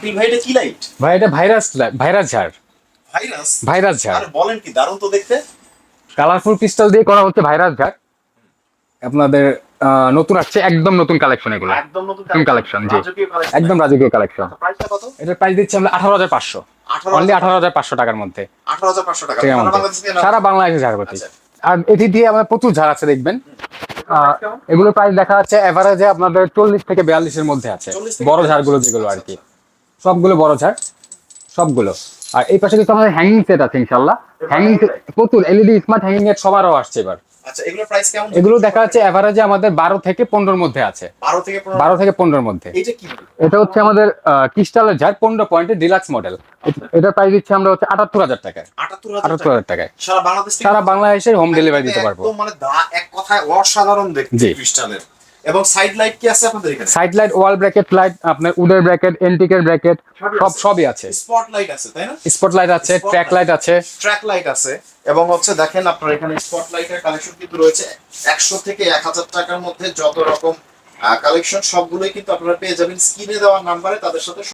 শাকিল ভাই এটা কি লাইট ভাই এটা ভাইরাস ভাইরাস ঝাড়। ভাইরাস ভাইরাস ঝাড়। আর বলেন কি দারুণ তো দেখতে। কালারফুল ক্রিস্টাল দিয়ে করা হচ্ছে ভাইরাস ঝাড়। আপনাদের নতুন আসছে একদম নতুন কালেকশন এগুলো। একদম নতুন collection, জি। একদম রাজকীয় কালেকশন এটার প্রাইস দিচ্ছি আমরা আঠারো হাজার পাঁচশো। অনলি আঠারো হাজার পাঁচশো টাকার মধ্যে। আঠারো হাজার পাঁচশো টাকা। সারা বাংলাদেশে কেনা- ঝাড় করছি। আচ্ছা। আর এটি দিয়ে আমাদের প্রচুর ঝাড় আছে দেখবেন। এগুলো প্রাইস দেখা যাচ্ছে এভারেজে আপনাদের চল্লিশ থেকে বিয়াল্লিশের মধ্যে আছে। বড় ঝাড়গুলো যেগুলো আর কি। সবগুলো বড় ঝাড় সবগুলো। আর এই পাশে কিন্তু আমাদের হ্যাঙ্গিং সেট আছে ইনশাল্লাহ হ্যাঙ্গিং প্রচুর এলইডি স্মার্ট হ্যাঙ্গিং এর সবারও আসছে এবার। আচ্ছা এগুলোর প্রাইস কেমন এগুলো দেখা যাচ্ছে এভারেজে আমাদের বারো থেকে পনেরোর মধ্যে আছে। বারো থেকে পনেরো বারো থেকে পনেরোর মধ্যে। এইটা কি এটা হচ্ছে আমাদের ক্রিস্টালের ঝাড় পনেরো পয়েন্টের ডিলাক্স মডেল এটা প্রাইস দিচ্ছি আমরা হচ্ছে আটাত্তর হাজার টাকায়। আটাত্তর হাজার আটাত্তর হাজার টাকায়। সারা বাংলাদেশ সারা বাংলাদেশে হোম ডেলিভারি দিতে পারব। মানে এক কথায় অসাধারণ দেখতে ক্রিস্টালের এবং সাইড লাইট কি আছে আপনাদের এখানে? Side light wall bracket light আপনার উডের ব্র্যাকেট এন্টিকের ব্র্যাকেট সব সবই আছে। স্পট লাইট আছে তাই না? স্পট লাইট আছে ট্র্যাক লাইট আছে। ট্র্যাক লাইট আছে। এবং হচ্ছে দেখেন আপনার এখানে স্পট লাইটের কালেকশন কিন্তু রয়েছে। একশো থেকে এক হাজার টাকার মধ্যে যত রকম কালেকশন সবগুলোই কিন্তু আপনারা পেয়ে যাবেন। স্ক্রিনে দেওয়া নাম্বারে তাদের সাথে